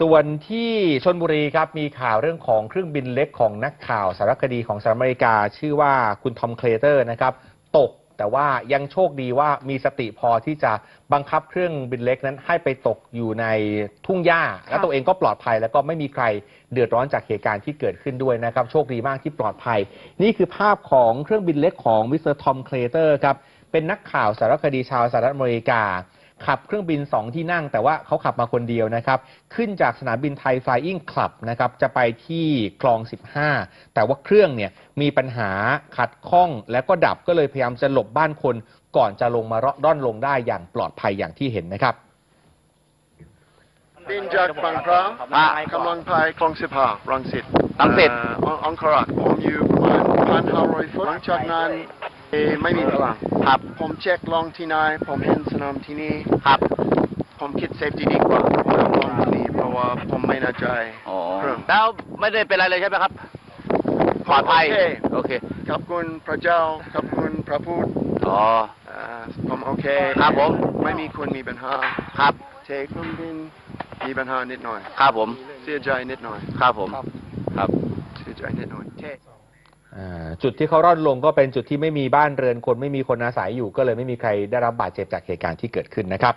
ส่วนที่ชนบุรีครับมีข่าวเรื่องของเครื่องบินเล็กของนักข่าวสารคดีของสหรัฐอเมริกา ชื่อว่าคุณทอมเคลเตอร์นะครับตกแต่ว่ายังโชคดีว่ามีสติพอที่จะบังคับเครื่องบินเล็กนั้นให้ไปตกอยู่ในทุ่งหญ้า และตัวเองก็ปลอดภัย แล้วก็ไม่มีใครเดือดร้อนจากเหตุการณ์ที่เกิดขึ้นด้วยนะครับ โชคดีมากที่ปลอดภัย นี่คือภาพของเครื่องบินเล็กของมิสเตอร์ทอมเคลเตอร์ครับเป็นนักข่าวสารคดีชาวสหรัฐอเมริกา ขับเครื่องบิน 2 ที่นั่ง แต่ว่าเขาขับมาคนเดียวนะครับ ขึ้นจากสนามบินไทย Flying Club นะครับ จะไปที่คลอง 15 แต่ว่าเครื่องเนี่ยมีปัญหาขัดข้องแล้วก็ดับก็เลยพยายามจะหลบบ้านคน ก่อนจะลงมาร่อนลงได้อย่างปลอดภัยอย่างที่เห็นนะครับ บินจากบางพระอะกำลังไปคลองสิบห้ารังสิตรังสิต เอ่ออังคารักผมอยู่ประมาณพันห้าร้อยฟุตหลังจากนั้นเอ่อ ไม่มีพลังครับผมเช็คลองที่ไหนผมเห็นสนามที่นี่ครับ ผมคิดเซฟตี้ดีกว่าผมลองที่นี่เพราะว่าผมไม่แน่ใจอ๋อเครื่องแล้วไม่ได้เป็นอะไรเลยใช่ไหมครับปลอดภัยโอเคโอเคขอบคุณพระเจ้าขอบคุณพระพุทธอ๋อเอ่อผมโอเคครับผมไม่มีคนมีปัญหาครับเทเครื่องบินมีปัญหานิดหน่อยครับผมเสียใจนิดหน่อยครับผมครับเสียใจนิดหน่อยเทอ่า จุดที่เขาร่อนลงก็เป็นจุดที่ไม่มีบ้านเรือนคนไม่มีคนอาศัยอยู่ก็เลยไม่มีใครได้รับบาดเจ็บจากเหตุการณ์ที่เกิดขึ้นนะครับ